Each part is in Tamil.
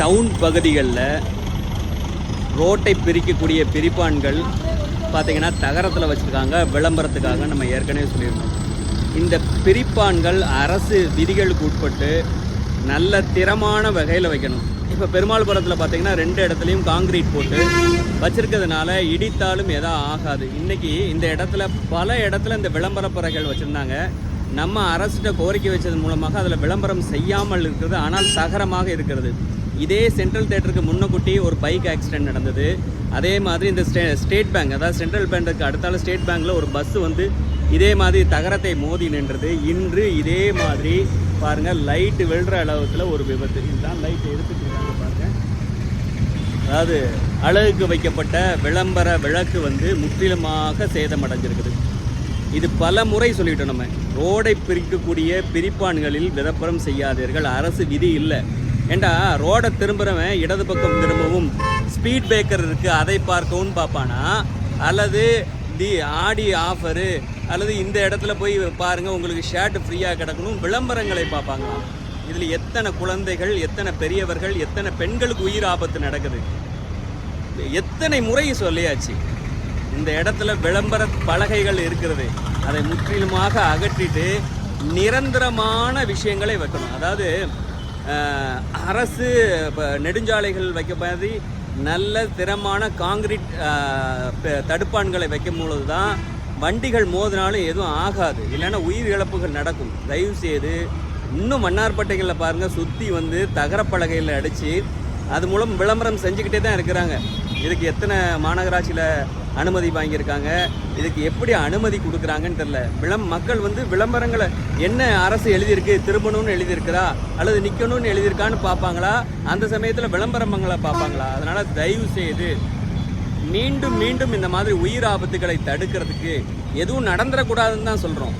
டவுன் பகுதிகளில் ரோட்டை பிரிக்கக்கூடிய பிரிப்பான்கள் பார்த்தீங்கன்னா தகரத்தில் வச்சுருக்காங்க. விளம்பரத்துக்காக நம்ம ஏற்கனவே சொல்லியிருந்தோம். இந்த பிரிப்பான்கள் அரசு விதிகளுக்கு உட்பட்டு நல்ல திறமான வகையில் வைக்கணும். இப்போ பெருமாள்புரத்தில் பார்த்தீங்கன்னா ரெண்டு இடத்துலையும் காங்கிரீட் போட்டு வச்சுருக்கிறதுனால இடித்தாலும் எதா ஆகாது. இன்னைக்கு இந்த இடத்துல பல இடத்துல இந்த விளம்பர பறைகள் வச்சுருந்தாங்க. நம்ம அரசிட்ட கோரிக்கை வச்சது மூலமாக அதில் விளம்பரம் செய்யாமல் இருக்கிறது ஆனால் தகரமாக இருக்கிறது. இதே சென்ட்ரல் தேட்டருக்கு முன்னக்கூட்டி ஒரு பைக் ஆக்சிடென்ட் நடந்தது. அதே மாதிரி இந்த ஸ்டே ஸ்டேட் பேங்க் அதாவது சென்ட்ரல் பேங்க்கு அடுத்தால ஸ்டேட் பேங்க்கில் ஒரு பஸ் வந்து இதே மாதிரி தகரத்தை மோதி நின்றது. இன்று இதே மாதிரி பாருங்கள் லைட்டு விழுற அளவுக்குல ஒரு விபத்து. இதுதான் லைட் எடுத்துட்டு பாருங்கள் அதாவது அழகுக்கு வைக்கப்பட்ட விளம்பர விளக்கு வந்து முற்றிலுமாக சேதமடைஞ்சிருக்குது. இது பல முறை சொல்லிட்டோம் நம்ம. ரோடை பிரிக்கக்கூடிய பிரிப்பான்களில் விதப்பரம் செய்யாதீர்கள். அரசு விதி இல்லை. ஏண்டா ரோடை திரும்புறவன் இடது பக்கம் திரும்பவும் ஸ்பீட் பிரேக்கர் இருக்குது அதை பார்க்கவும் பார்ப்பானா? அல்லது தி ஆடி ஆஃபரு அல்லது இந்த இடத்துல போய் பாருங்கள் உங்களுக்கு ஷர்ட் ஃப்ரீயாக கிடக்கணும் விளம்பரங்களை பார்ப்பாங்களாம் இதில் எத்தனை குழந்தைகள் எத்தனை பெரியவர்கள் எத்தனை பெண்களுக்கு உயிர் ஆபத்து நடக்குது? எத்தனை முறை சொல்லியாச்சு? இந்த இடத்துல விளம்பர பலகைகள் இருக்கிறது. அதை முற்றிலுமாக அகற்றிட்டு நிரந்தரமான விஷயங்களை வைக்கணும். அதாவது அரசு இப்போ நெடுஞ்சாலைகள் வைக்க மாதிரி நல்ல திறமான காங்கிரீட் தடுப்பான்களை வைக்கும் பொழுது தான் வண்டிகள் மோதினாலும் எதுவும் ஆகாது. இல்லைன்னா உயிர் இழப்புகள் நடக்கும். தயவு செய்து இன்னும் மன்னார்பட்டைகளில் பாருங்கள் சுற்றி வந்து தகரப்பலகையில் அடித்து அது மூலம் விளம்பரம் செஞ்சுக்கிட்டே தான் இருக்கிறாங்க. இதுக்கு எத்தனை மாநகராட்சியில் அனுமதி வாங்கியிருக்காங்க? இதுக்கு எப்படி அனுமதி கொடுக்குறாங்கன்னு தெரில விளம் மக்கள் வந்து விளம்பரங்களை என்ன அரசு எழுதியிருக்கு திரும்பணும்னு எழுதியிருக்கிறா அல்லது நிற்கணும்னு எழுதியிருக்கான்னு பார்ப்பாங்களா? அந்த சமயத்தில் விளம்பரங்களை பார்ப்பாங்களா? அதனால் தயவு செய்து மீண்டும் மீண்டும் இந்த மாதிரி உயிர் ஆபத்துகளை தடுக்கிறதுக்கு எதுவும் நடந்துடக்கூடாதுன்னு தான் சொல்கிறோம்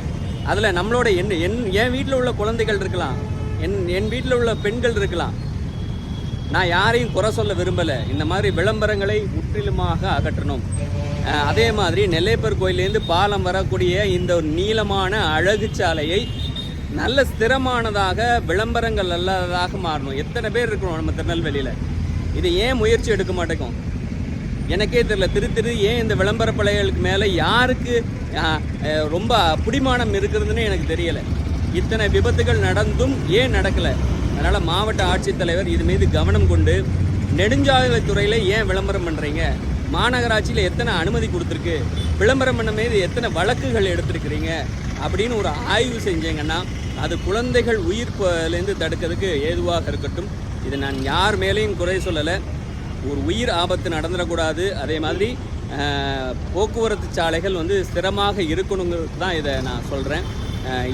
அதில் நம்மளோட என் என் என் வீட்டில் உள்ள குழந்தைகள் இருக்கலாம். என் என் வீட்டில் உள்ள பெண்கள் இருக்கலாம். நான் யாரையும் குறை சொல்ல விரும்பலை. இந்த மாதிரி விளம்பரங்களை முற்றிலுமாக அகற்றணும். அதே மாதிரி நெல்லைப்பர் கோயிலேருந்து பாலம் வரக்கூடிய இந்த ஒரு நீளமான அழகு சாலையை நல்ல ஸ்திரமானதாக விளம்பரங்கள் அல்லாததாக மாறணும். எத்தனை பேர் இருக்கிறோம் நம்ம திருநெல்வேலியில்? இது ஏன் முயற்சி எடுக்க மாட்டேங்கும்? எனக்கே தெரியல. திரு திரு ஏன் இந்த விளம்பர பலகைகளுக்கு மேலே யாருக்கு ரொம்ப பிடிமானம் இருக்கிறதுன்னு எனக்கு தெரியலை. இத்தனை விபத்துகள் நடந்தும் ஏன் நடக்கலை? அதனால் மாவட்ட ஆட்சித்தலைவர் இது மீது கவனம் கொண்டு நெடுஞ்சாலைத்துறையில் ஏன் விளம்பரம் பண்ணுறீங்க மாநகராட்சியில் எத்தனை அனுமதி கொடுத்துருக்கு? விளம்பரம் பண்ண மீது எத்தனை வழக்குகள் எடுத்திருக்கிறீங்க? அப்படின்னு ஒரு ஆய்வு செஞ்சீங்கன்னா அது குழந்தைகள் உயிர்ப்புலேருந்து தடுக்கிறதுக்கு ஏதுவாக இருக்கட்டும். இது நான் யார் மேலேயும் குறை சொல்லலை. ஒரு உயிர் ஆபத்து நடந்துடக்கூடாது. அதே மாதிரி போக்குவரத்து சாலைகள் வந்து ஸ்திரமாக இருக்கணுங்கிறது தான் இதை நான் சொல்கிறேன்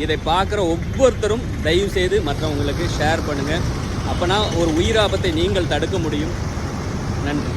இதை பார்க்குற ஒவ்வொருத்தரும் தயவு செய்து மற்றவங்களுக்கு ஷேர் பண்ணுங்கள் அப்போனா ஒரு உயிர் ஆபத்தை நீங்கள் தடுக்க முடியும். நன்றி.